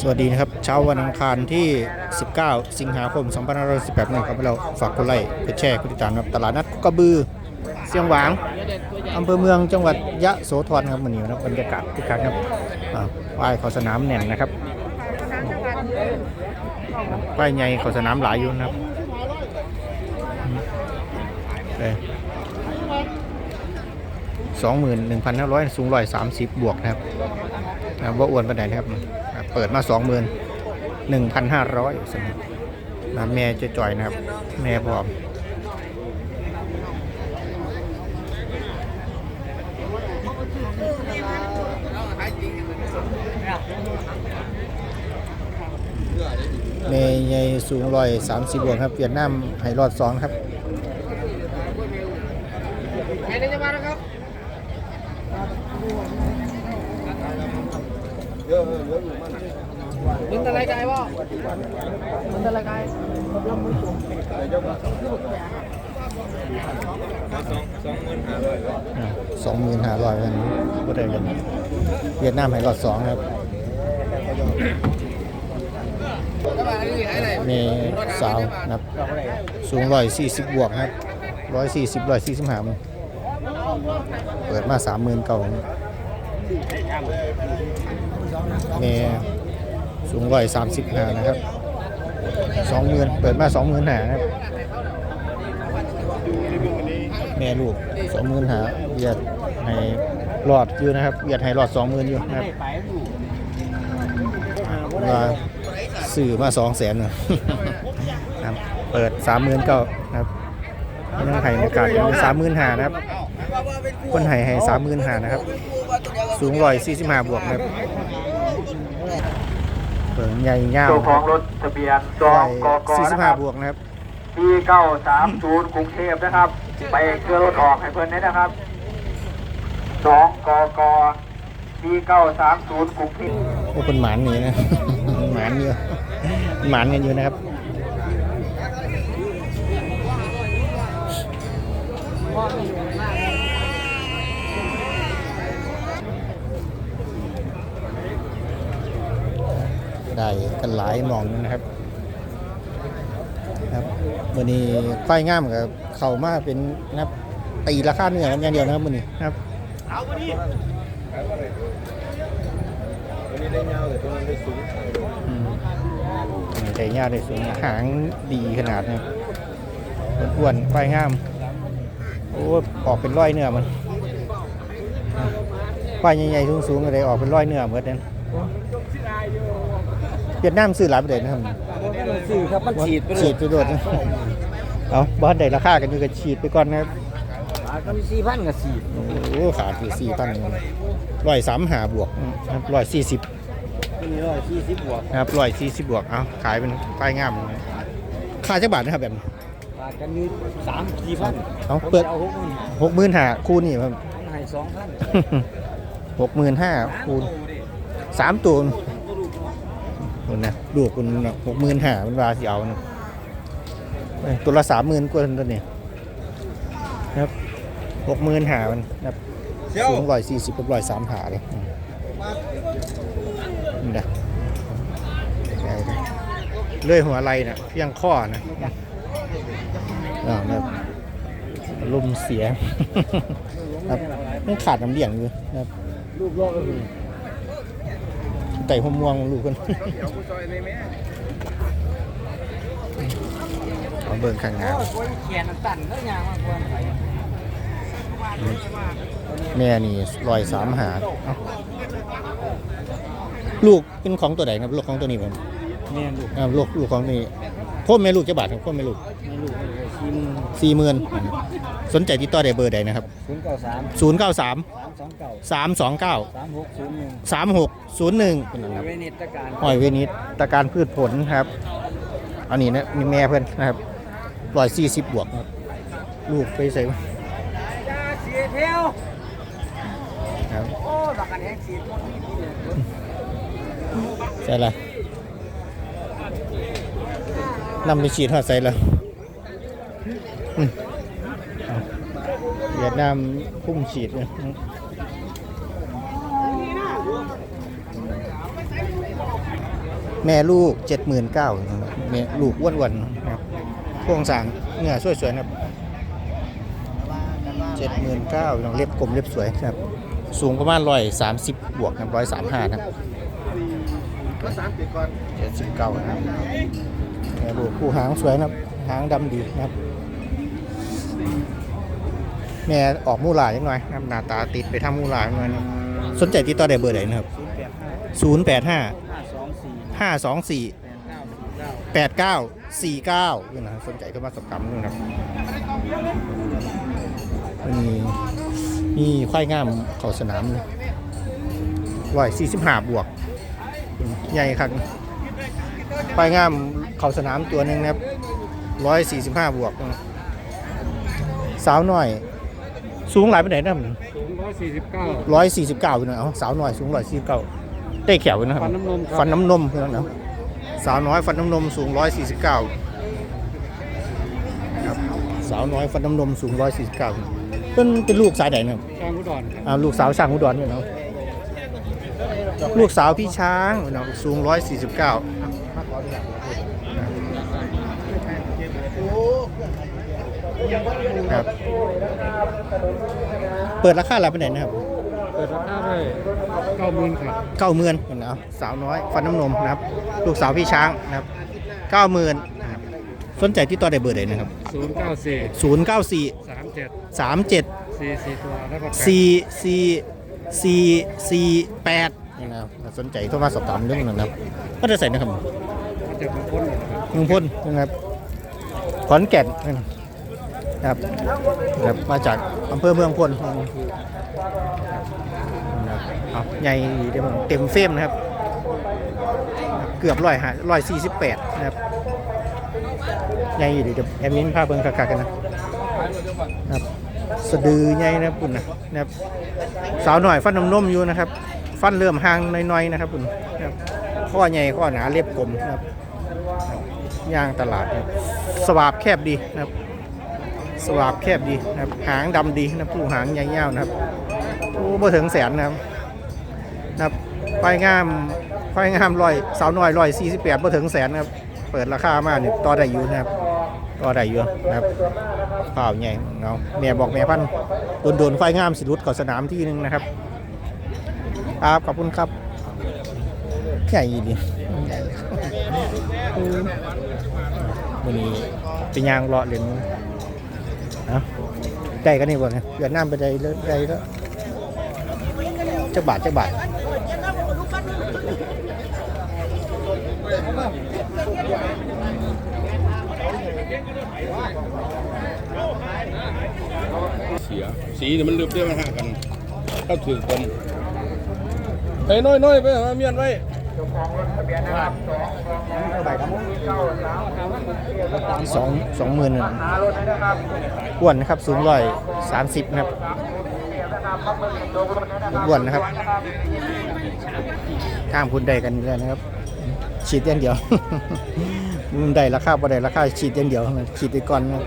สวัสดีนะครับ เช้าวันอังคารที่ 19 สิงหาคม 2518นี้ครับเราฝากกดไลค์กดแชร์กดติดตามนะครับตลาดนัดกระบือเสียงหวางอำเภอเมืองจังหวัดยะโสธรครับวันนี้นะบรรยากาศคึกคักครับอ่าป้ายเขาสนามแน่นนะครับป้ายใหญ่เขาสนามหลายอยู่นะครับสองหมื่นหนึ่งพันห้าร้อยสูงร้อยสามสิบบวกนะครับนะว่าอ้วนปานใดนะครับ เปิดมาสองหมื่นหนึ่งพันห้าร้อยสำหรับนะแม่จะจ่อยนะครับ แม่พร้อมแม่ใหญ่สูงร้อยสามสิบบวกครับเวียดนามไฮรอดสองครับ มึงอะไรกันไอ้บ่มึงอะไรกันสองหมื่นห้าร้อยกันก็ได้กันเวียดนามไฮรอดสองครับมีสาวนะครับ สูงร้อยสี่สิบบวกครับร้อยสี่สิบร้อยสี่สิบห้าเปิดมาสามหมื่นเก่า เมสูงร้อยสามสิบห้านะครับสองหมื่นเปิดมาสองหมื่นห้าครับแม่ลูกสองหมื่นห้าเวียดให้รอดอยู่นะครับเวียดให้รอดสองหมื่นอยู่นะครับว่าสื่อมาสองแสนนะครับเปิดสามหมื่นเก้านะครับไม่ต้องไห้ในการสามหมื่นหานะครับคนไห้ให้สามหมื่นหานะครับ สูงร้อยสี่สิบห้าบวกนะครับ เปิดใหญ่เงาเจ้าของรถทะเบียนจองกกสี่สิบนะคห้ารับบวกนะครับปีเก้าสามศูนย์กรุงเทพนะครับ ไปเครือรถออกให้เพิ่นได้นะครับสองกกปีเก้าสามศูนย์กรุงเทพ โอ้เป็นหมานนี่นะ หมานเยอะหมานกันอยู่นะครับ ได้กันหลายหมองนะครับครับวันนี้ไฟง่ามกับเข่ามาเป็นนะครับตีราคาเนื้ออย่างเดียวนะครับวันนี้ครับอืมใจยาวได้สูงหางดีขนาดนี้อ้วนๆไฟง่ามโอ้ออกเป็นร้อยเนื้อมันไฟใหญ่ๆสูงๆอะไรออกเป็นร้อยเนื้อเหมือนกัน เวียดนามซื้อหลายประเด็นนะครับสื่อครับมันฉีดไปฉีดไปโดดเอาบอสได้ราคากันอยู่ก็ฉีดไปก่อนนะครับก็มีสี่พันกับฉีดโอ้โหขาดอยู่สี่พันร้อยสามหาบวกครับร้อยสี่สิบมีร้อยสี่สิบบวกนะครับร้อยสี่สิบบวกเอาขายเป็นป้ายงามค่าจักบาทนะครับแบบนี้บาทกันอยู่สามสี่พันเอาเปิดเอาหกหมื่นหกหมื่นห้าคูณนี่ครับให้สองพันหกหมื่นห้าคูณสามตัว คนนะลูกคุณหกหมื่นห้ามันวาสิเอานะเอ้ยตัวละสามหมื่นกว่าตัวนี้ครับหกหมื่นห้ามันนะครับสูงร้อยสี่สิบกับร้อยสามหาเลยอืมนี่นะใหญ่เลยเลื่อยหัวไหล่นะเพียงข้อนะอ่าแบบลมเสีย ครับมันขาดน้ำเลี้ยงอยู่นะครับรูปโลกก็มี ไก่หมม่วงลูกกันเอาเบิ่งข้างหน้าโอ้ยแขนตันก็ยางมากกว่าไปแม่นี่ลอยสามหาเอ้าลูกเป็นของตัวไหนครับลูกของตัวนี้ผมแม่ลูกอ่าลูกลูกของนี่ พ่อแม่ลูกจะบาทครับพ่อแม่ลูกแม่ลูกไม่ได้ชิมสี่หมื่นสนใจติดต่อได้เบอร์ใดนะครับศูนย์เก้าสามศูนย์เก้าสามสามสองเก้าสามสองเก้าสามหกศูนย์หนึ่งสามหกศูนย์หนึ่งครับเวนิตการหอยเวนิสตะการพืชผลครับอันนี้นะมีแม่เพื่อนนะครับร้อยสี่สิบบวกครับลูกไปใส่ยาเสียเที่ยวครับโอ้บักกันแหงสีหมดนี่เลยใส่ละ นำไปฉีดหัวใส่ละอืมเวียดนามพุ่งฉีดเนี่ยแม่ลูกเจ็ดหมื่นเก้าแม่ลูกอ้วนๆนครับพวงสางเนื้อสวยๆนะครับเจ็ดหมื่นเก้าเล็บกลมเล็บสวยครับ สูงประมาณร้อยสามสิบบวกนะร้อยสามห้านะเจ็ดสิบเก้านะ ครับแม่ลูกผู้หางสวยนะครับ หางดำดีนะครับ แม่ออกมูหลาจังหน่อยนะครับหน้าตาติดไปทามูหลาจังหน่อยนะครับสนใจติดต่อได้เบอร์ไหนนะครับ ศูนย์แปดห้า085 ห้าสองสี่524 แปดเก้าสี่เก้า 8949นี่นะครับสนใจก็มาสอบถามด้วยนะครับมีมีควายงามเขาสนามร้อยสี่สิบห้าบวก ใหญ่ครับ ควายงามเขาสนามตัวหนึ่งนะครับร้อยสี่สิบห้าบวก สาวหน่อย สูงหลายไปไหนนะศูนย์ร้อยสี่สิบเก้าร้อยสี่สิบเก้าอยู่นะเอาสาวหน่อยสูงร้อยสี่สิบเก้าได้แขวอยู่นะครับ ฟันน้ำนมครับฟันน้ำนมเพื่อนนะสาวน้อยฟันน้ำนมสูงร้อยสี่สิบเก้าครับสาวน้อยฟันน้ำนมสูงร้อยสี่สิบเก้าเป็นเป็นลูกสายไหนนะครับช้างอุดรครับอ่าลูกสาวช่างอุดรอยู่เนาะลูกสาวพี่ช้างเนาะสูงร้อยสี่สิบเก้า ครับ เปิดราคาอะไรไปไหนนะครับ เปิดราคาได้เก้าหมื่นครับเก้าหมื่นนะครับสาวน้อยฟันน้ำนมนะครับ ลูกสาวพี่ช้างนะครับเก้าหมื่นนะครับสนใจที่ต่อได้เบอร์ไหนนะครับศูนย์เก้าสี่ศูนย์เก้าสี่สามเจ็ดสามเจ็ดสี่สี่ตัวแล้วก็แปดสี่สี่สี่สี่แปดนะครับสนใจโทรมาสอบถามเรื่องนั้นนะครับก็จะใส่นะครับมัน จะเป็นพ้นหมดนะครับเมืองพ้นนะครับขอนแก่นนะครับนะครับมาจากอำเภอเมืองพ้นนะครับเอาใหญ่เต็มเต็มเฟรมนะครับ เกือบร้อยหาร้อยสี่สิบแปดนะครับใหญ่อยู่เดี๋ยวแอมมินพาเบิ่งคักๆกันนะนะครับสะดือใหญ่นะครับคุณนะนะครับสาวหน่อยฟันนมนมอยู่นะครับ ฟันเริ่มห่างน้อยๆนะครับคุณนะครับข้อใหญ่ข้อหนาเรียบกลมนะครับ ย่างตลาดครับสวาบแคบดีนะครับ สวาบแคบดีนะครับ หางดำดีนะครับผู้หางยาวๆนะครับโอ้บ่ถึงแสนนะครับนะครับควายงามควายงามร้อยสาวน้อยร้อยสี่สิบแปดพอถึงแสนนะครับ เปิดราคามากเนี่ยต่อได้อยู่นะครับต่อได้อยู่นะครับข่าวใหญ่เนาะแม่บอกแม่พันธุ์โดนโดนๆควายงามสิรุดเขอสนามที่หนึ่งนะครับครับขอบคุณครับใหญ่ดี ใหญ่เลยวันนี้เป็นยางเลาะเหรียญนะได้กันนี่บ่เนี่ยเวียดนามไปได้เลยได้แล้วจักบาทจักบาทเสียสีเนี่ยมันลืมเรื่องมันห่างกันเข้าถือกันไปน้อยน้อยๆไปหาเมียนไว้ สองสองหมื่นอ้วนนะครับ สูงร้อยสามสิบนะครับอ้วนนะครับข้างพุ่นใดกันอยู่แล้วนะครับ ฉีดอย่างเดียวมันได้ราคาบ่ได้ราคาฉีดอย่างเดียวฉีดไปก่อนนะ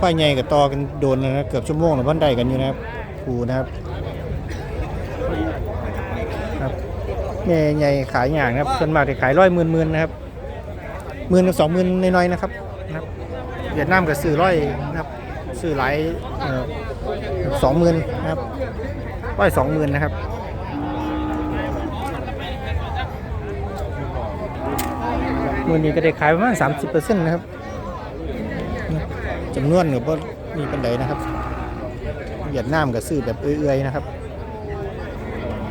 ควายใหญ่กับตอกันโดนแล้วนะเกือบชั่วโมงแล้วพันได้กันอยู่นะครับผูนะครับ แม่ใหญ่ขายอย่างนะครับส่วนมากจะขายร้อยหมื่นหมื่นนะครับหมื่นกับสองหมื่นน้อยๆนะครับนะครับเวียดนามกับซื้อร้อยนะครับซื้อหลายสองหมื่นนะครับร้อยสองหมื่นนะครับมือนี้ก็ได้ขายประมาณ30%นะครับจำนวนก็บ่มีปันใดนะครับเวียดนามก็ซื้อแบบเอื้อยๆนะครับ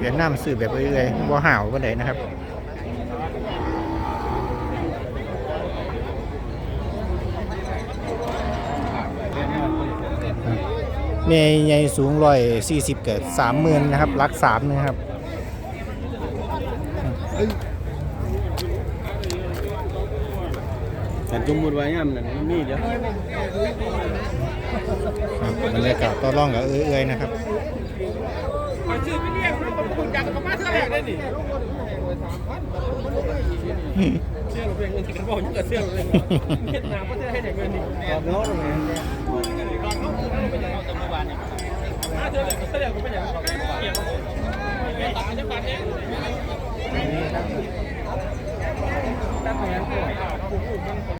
เวียดนามซื้อแบบเอื้อยๆบ่ห่าวปันใดนะครับเมย์ใหญ่สูงร้อยสี่สิบเกิดสามหมื่นนะครับรักสามนะครับแต่จุ่มบุญไว้ย่ำนั่นมันมีเดี๋ยวครับบรรยากาศต่อร่องกับเอื้อยๆนะครับ คุณกันก็มาเท่าไหร่ได้ดิเสื้อเราเป็นเงินที่กระบอกยุ่งกับเสี่ยเเลยเวียดนามก็จะให้แต่เงินนี่ตอนเลยข้าคุกเราเป็นอย่างเราจำเมื่อวานเนี่ยมาเท่าไหร่เท่ยไหร่กูเป็นอย่างเราเกี่ยวกับตัดจะตัดเองตั้งแต่ยังะผู้ผู้มัน